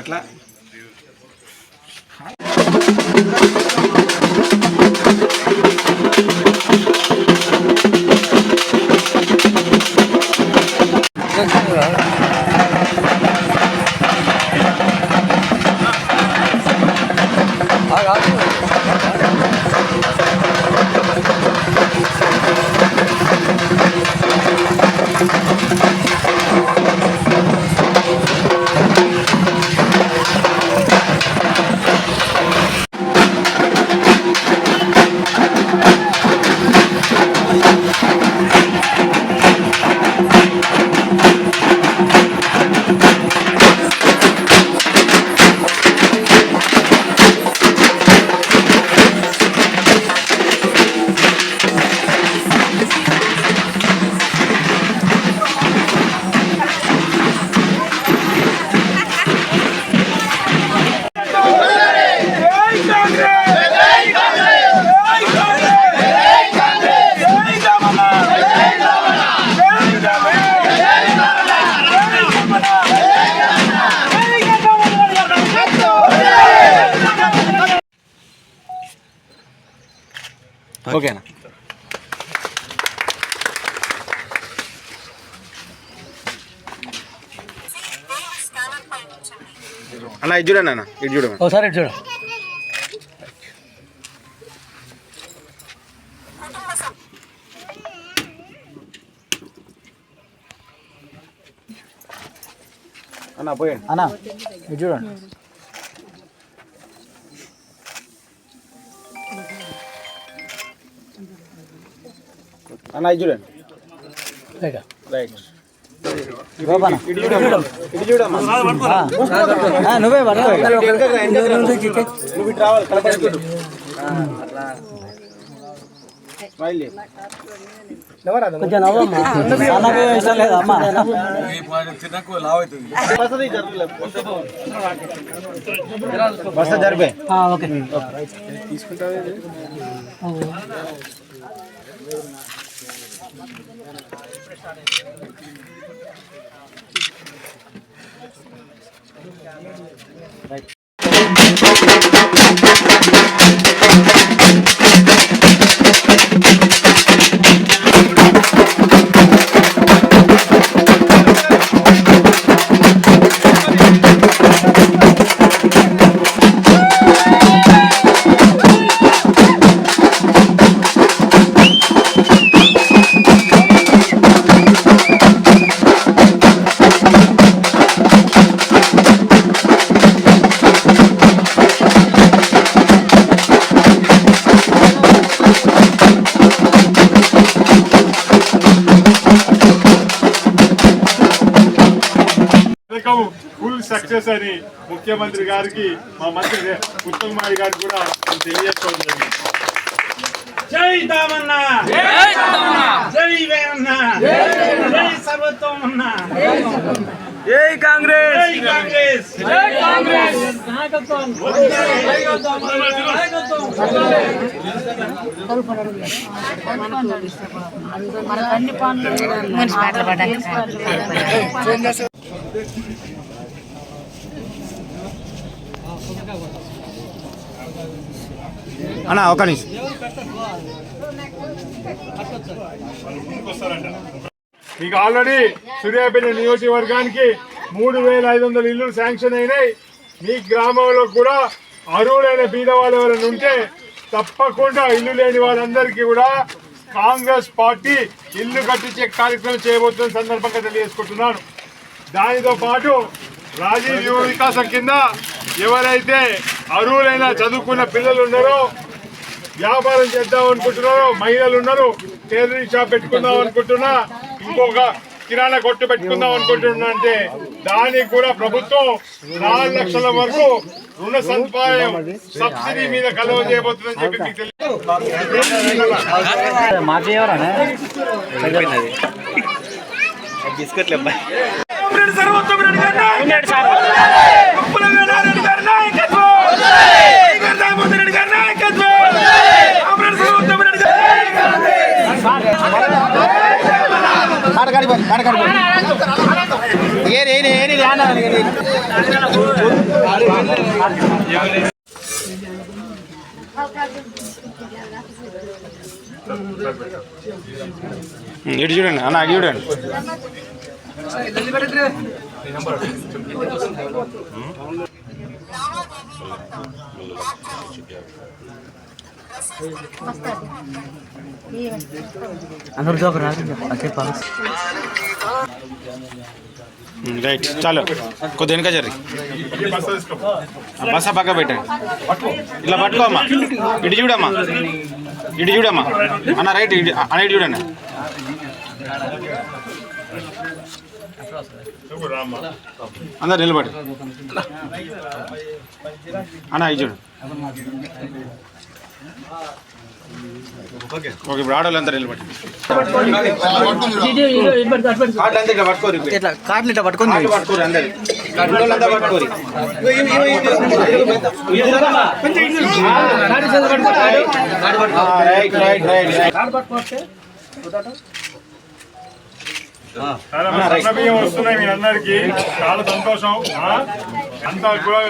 ఎట్లా ఓకేనా? అన్న ఇది చూడండి అన్న ఇది చూడమని ఒకసారి ఇటు చూడు. అన్న పోయండి అన్న ఇటు చూడండి అన్న ఇది చూడండి. రైట్. నువ్వే. నువ్వు ఇటు రావాలి కనపడదు స్మైల్ చేయి. కొంచెం నవ్వమ్మా అన్నకు ఇష్టం లేదా అమ్మా. వస్తా జరిపే. ఓకే. పథకం ఫుల్ సక్సెస్ అని ముఖ్యమంత్రి గారికి మా మంత్రి ఉత్తమ్ కుమార్ గారికి కూడా తెలియజేసుకోవడం జరిగింది జై దామన్న జై కాంగ్రెస్ జై కాంగ్రెస్ జై కాంగ్రెస్ నాయకత్వం మనకు అన్ని పనులు అన్నా ఒక నిమిషం. మీకు ఆల్రెడీ సూర్యాపేట నియోజకవర్గానికి మూడు వేల ఐదు వందల ఇల్లు శాంక్షన్ అయినాయి. మీ గ్రామంలో కూడా అర్హులైన బీదవాళ్ళు ఎవరైనా ఉంటే తప్పకుండా ఇల్లు లేని వాళ్ళందరికీ కూడా కాంగ్రెస్ పార్టీ ఇల్లు కట్టించే కార్యక్రమం చేయబోతున్న సందర్భంగా తెలియజేసుకుంటున్నాను. దానితో పాటు రాజీవ్ యువ వికాసం కింద ఎవరైతే అర్హులైన చదువుకున్న పిల్లలు ఉన్నారో వ్యాపారం చేద్దాం అనుకుంటున్నారో మహిళలు ఉన్నారు టైలరింగ్ షాప్ పెట్టుకుందాం అనుకుంటున్నా ఇంకొక కిరాణా కొట్టు పెట్టుకుందాం అనుకుంటున్నా అంటే దానికి కూడా ప్రభుత్వం నాలుగు లక్షల వరకు రుణ సదుపాయం సబ్సిడీ మీద కలవ చేయబోతుందని చెప్పి మీకు తెలియదు ఇటు చూడండి అన్న అటు చూడండి అందరు రాదు అదే పాస్. రైట్ చాలు. కొద్ది వెనుక జరి బస్సా పక్క పెట్టండి. ఇట్లా పట్టుకోమ్మా. ఇటు చూడమ్మా. ఇటు చూడమ్మా. అన్న రైట్ ఇటు అన్న ఇటు చూడండి. అందరు నిలబడి. అన్న ఇటు చూడండి ఓకే ఇప్పుడు ఆడవాళ్ళు అంతా నిలబడి ఇట్లా కార్డులు ఇట్లా పట్టుకొని వస్తున్నాయి మీ అందరికి చాలా సంతోషం ఆ? అంతా కూడా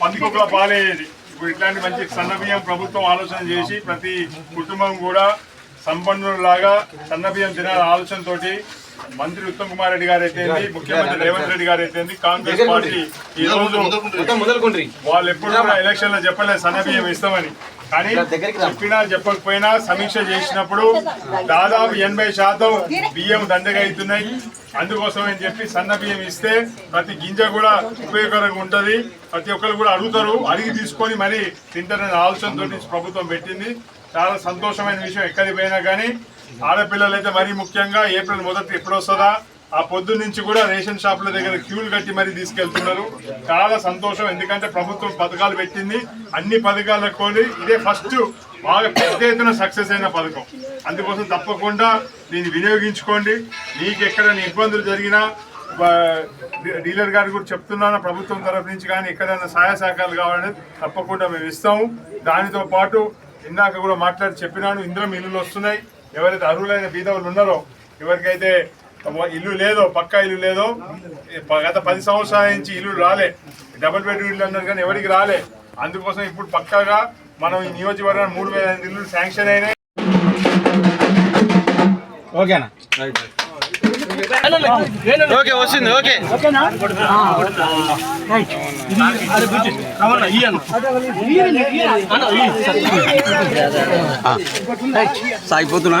పందికొక్కల పాలయ్యేది ఇప్పుడు ఇట్లాంటి మంచి సన్న బియ్యం ప్రభుత్వం ఆలోచన చేసి ప్రతి కుటుంబం కూడా సంపన్నులాగా సన్న బియ్యం తినాల ఆలోచనతోటి మంత్రి ఉత్తమ్ కుమార్ రెడ్డి గారు అయితే ముఖ్యమంత్రి రేవంత్ రెడ్డి గారు అయితే కాంగ్రెస్ పార్టీ ఈ రోజు వాళ్ళు ఎప్పుడు కూడా ఎలక్షన్లో చెప్పలేదు సన్న బియ్యం ఇస్తామని. కానీ చెప్పినా చెప్పకపోయినా సమీక్ష చేసినప్పుడు దాదాపు ఎనభై శాతం బియ్యం దండగా అవుతున్నాయి. అందుకోసం అని చెప్పి సన్న బియ్యం ఇస్తే ప్రతి గింజ కూడా ఉపయోగకరంగా ఉంటుంది. ప్రతి ఒక్కరు కూడా అడుగుతారు అడిగి తీసుకొని మరి తింటారనే ఆలోచనతో ప్రభుత్వం పెట్టింది. చాలా సంతోషమైన విషయం ఎక్కడికి పోయినా కానీ ఆడపిల్లలు అయితే మరీ ముఖ్యంగా ఏప్రిల్ మొదటి ఎప్పుడు వస్తుందా ఆ పొద్దు నుంచి కూడా రేషన్ షాపుల దగ్గర క్యూలు కట్టి మరీ తీసుకెళ్తున్నారు. చాలా సంతోషం ఎందుకంటే ప్రభుత్వం పథకాలు పెట్టింది. అన్ని పథకాలకు కొని ఇదే ఫస్ట్ బాగా పెద్ద ఎత్తున సక్సెస్ అయిన పథకం. అందుకోసం తప్పకుండా దీన్ని వినియోగించుకోండి. మీకు ఎక్కడైనా ఇబ్బందులు జరిగినా డీలర్ గారు కూడా చెప్తున్నాను ప్రభుత్వం తరఫు నుంచి కానీ ఎక్కడైనా సహాయ సహకారాలు కావాలని తప్పకుండా మేము ఇస్తాము. దానితో పాటు ఇందాక కూడా మాట్లాడి చెప్పినాను ఇందులో ఇల్లులు వస్తున్నాయి. ఎవరైతే అర్హులైన బీదవులు ఉన్నారో ఎవరికైతే ఇల్లు లేదో పక్కా ఇల్లు లేదో గత పది సంవత్సరాల నుంచి ఇల్లు రాలే. డబుల్ బెడ్రూమ్ ఇల్లు అన్నారు కానీ ఎవరికి రాలే. అందుకోసం ఇప్పుడు పక్కాగా మనం ఈ నియోజకవర్గానికి మూడు వేల ఐదు ఇల్లు శాంక్షన్ అయినాయి. ఓకేనా? ఓకే వస్తుంది ఓకే. సాగిపోతున్నా.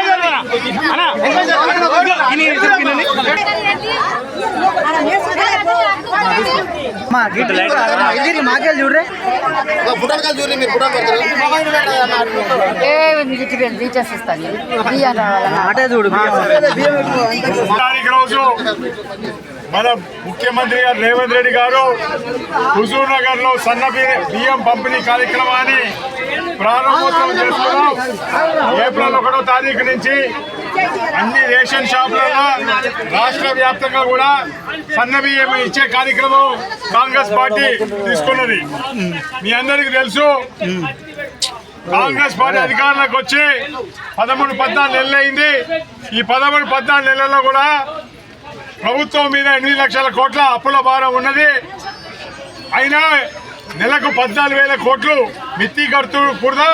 మాకెళ్ళి చూడ్రే ఏ రీచార్జ్ ఇస్తాను బియ్యం రావాలన్నా అటే చూడు రోజు మన ముఖ్యమంత్రి గారు రేవంత్ రెడ్డి గారు హుజూర్ నగర్లో సన్న బియ్యం పంపిణీ కార్యక్రమాన్ని ప్రారంభోత్సవం చేసుకున్నాం. ఏప్రిల్ ఒకటో తారీఖు నుంచి అన్ని రేషన్ షాపులలో రాష్ట్ర వ్యాప్తంగా కూడా సన్న బియ్యం ఇచ్చే కార్యక్రమం కాంగ్రెస్ పార్టీ తీసుకున్నది. మీ అందరికీ తెలుసు కాంగ్రెస్ పార్టీ అధికారంలోకి వచ్చి పదమూడు పద్నాలుగు నెలలు అయింది ఈ పదమూడు పద్నాలుగు నెలల్లో కూడా ప్రభుత్వం మీద ఎనిమిది లక్షల కోట్ల అప్పుల భారం ఉన్నది. అయినా నెలకు పద్నాలుగు వేల కోట్లు మిత్తి కడుతూ కూడా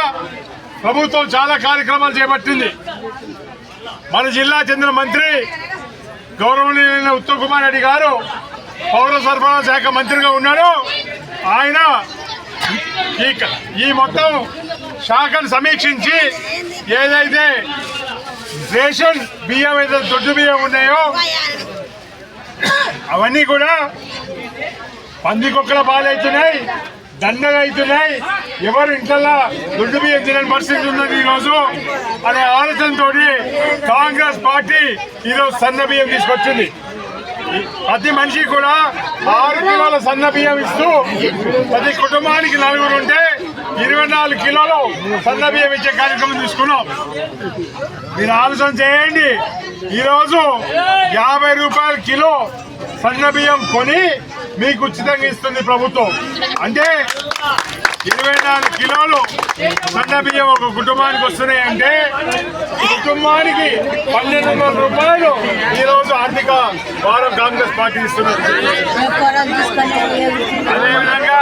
ప్రభుత్వం చాలా కార్యక్రమాలు చేపట్టింది. మన జిల్లా చెందిన మంత్రి గౌరవనీయులైన ఉత్తమ్ కుమార్ రెడ్డి గారు పౌర సరఫరా శాఖ మంత్రిగా ఉన్నారు ఆయన ఈ ఈ మొత్తం శాఖను సమీక్షించి ఏదైతే రేషన్ బియ్యం ఏదైతే దొడ్డు బియ్యం ఉన్నాయో అవన్నీ కూడా పందికొక్కల పాలవుతున్నాయి దండలు అవుతున్నాయి ఎవరు ఇంట్లో దుడ్డు బియ్యం తినని పరిస్థితి ఉన్నది ఈరోజు? అనే ఆలోచనతో కాంగ్రెస్ పార్టీ ఈరోజు సన్న బియ్యం తీసుకొచ్చింది. ప్రతి మనిషి కూడా ఆరు కిలోల సన్న బియ్యం ఇస్తూ ప్రతి కుటుంబానికి నలుగురు ఉంటే ఇరవై నాలుగు కిలోలు సన్న బియ్యం ఇచ్చే కార్యక్రమం తీసుకున్నాం. మీరు ఆలోచన చేయండి. ఈరోజు యాభై రూపాయల కిలో సన్న బియ్యం కొని మీకు ఉచితంగా ఇస్తుంది ప్రభుత్వం. అంటే ఇరవై నాలుగు కిలోలు సన్న బియ్యం ఒక కుటుంబానికి వస్తున్నాయి అంటే కుటుంబానికి పన్నెండు వందల రూపాయలు ఈరోజు ఆర్థిక భారం కాంగ్రెస్ పార్టీ ఇస్తున్నారు అదేవిధంగా